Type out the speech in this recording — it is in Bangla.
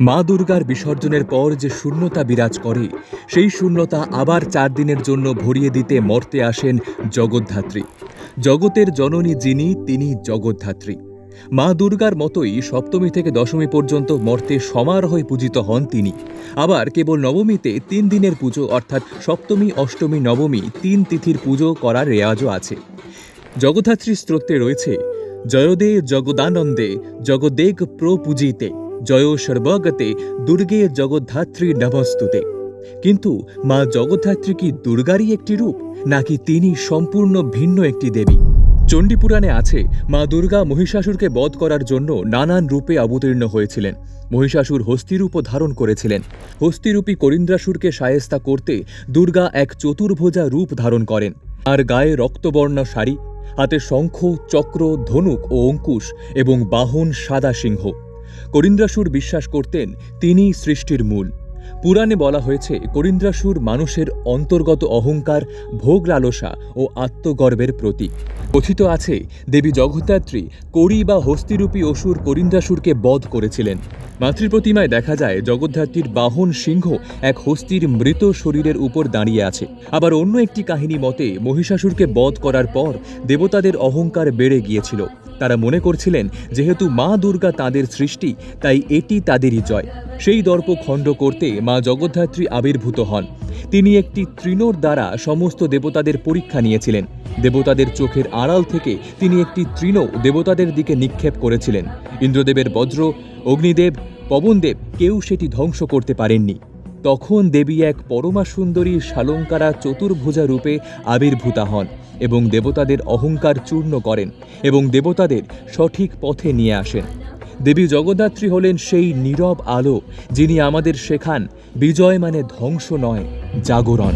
মা দুর্গার বিসর্জনের পর যে শূন্যতা বিরাজ করে, সেই শূন্যতা আবার চার দিনের জন্য ভরিয়ে দিতে মর্তে আসেন জগদ্ধাত্রী। জগতের জননী যিনি, তিনি জগদ্ধাত্রী। মা দুর্গার মতোই সপ্তমী থেকে দশমী পর্যন্ত মর্তে সমারোহে পূজিত হন তিনি। আবার কেবল নবমীতে তিন দিনের পুজো, অর্থাৎ সপ্তমী, অষ্টমী, নবমী তিন তিথির পুজো করার রেওয়াজও আছে। জগদ্ধাত্রী স্তোত্রে রয়েছে, জয়দে জগদানন্দে, জগদেগ প্রপূজিতে। জয় সর্বগতে দুর্গে জগদ্ধাত্রী নমস্তুতে। কিন্তু মা জগদ্ধাত্রী কি দুর্গারই একটি রূপ, নাকি তিনি সম্পূর্ণ ভিন্ন একটি দেবী? চণ্ডীপুরাণে আছে, মা দুর্গা মহিষাসুরকে বধ করার জন্য নানান রূপে অবতীর্ণ হয়েছিলেন। মহিষাসুর হস্তিরূপও ধারণ করেছিলেন। হস্তিরূপী করিন্দ্রাসুরকে সায়েস্তা করতে দুর্গা এক চতুর্ভোজা রূপ ধারণ করেন। আর গায়ে রক্তবর্ণ শাড়ি, হাতে শঙ্খ, চক্র, ধনুক ও অঙ্কুশ এবং বাহন সাদা সিংহ। করিন্দ্রাসুর বিশ্বাস করতেন তিনিই সৃষ্টির মূল। পুরাণে বলা হয়েছে, করিন্দ্রাসুর মানুষের অন্তর্গত অহংকার, ভোগ লালসা ও আত্মগর্বের প্রতীক। কথিত আছে, দেবী জগদ্ধাত্রী করি বা হস্তিরূপী অসুর করিন্দ্রাসুরকে বধ করেছিলেন। মাতৃপ্রতিমায় দেখা যায়, জগদ্ধাত্রীর বাহন সিংহ এক হস্তির মৃত শরীরের উপর দাঁড়িয়ে আছে। আবার অন্য একটি কাহিনী মতে, মহিষাসুরকে বধ করার পর দেবতাদের অহংকার বেড়ে গিয়েছিল। তারা মনে করছিলেন যেহেতু মা দুর্গা তাদের সৃষ্টি, তাই এটি তাদেরই জয়। সেই দর্প খণ্ড করতে মা জগদ্ধাত্রী আবির্ভূত হন। তিনি একটি তৃণর দ্বারা সমস্ত দেবতাদের পরীক্ষা নিয়েছিলেন। দেবতাদের চোখের আড়াল থেকে তিনি একটি তৃণ দেবতাদের দিকে নিক্ষেপ করেছিলেন। ইন্দ্রদেবের বজ্র, অগ্নিদেব, পবনদেব কেউ সেটি ধ্বংস করতে পারেননি। তখন দেবী এক পরমা সুন্দরী শালঙ্কারা চতুর্ভুজা রূপে আবির্ভূতা হন এবং দেবতাদের অহংকার চূর্ণ করেন এবং দেবতাদের সঠিক পথে নিয়ে আসেন। দেবী জগদ্ধাত্রী হলেন সেই নীরব আলো যিনি আমাদের শেখান, বিজয় মানে ধ্বংস নয়, জাগরণ।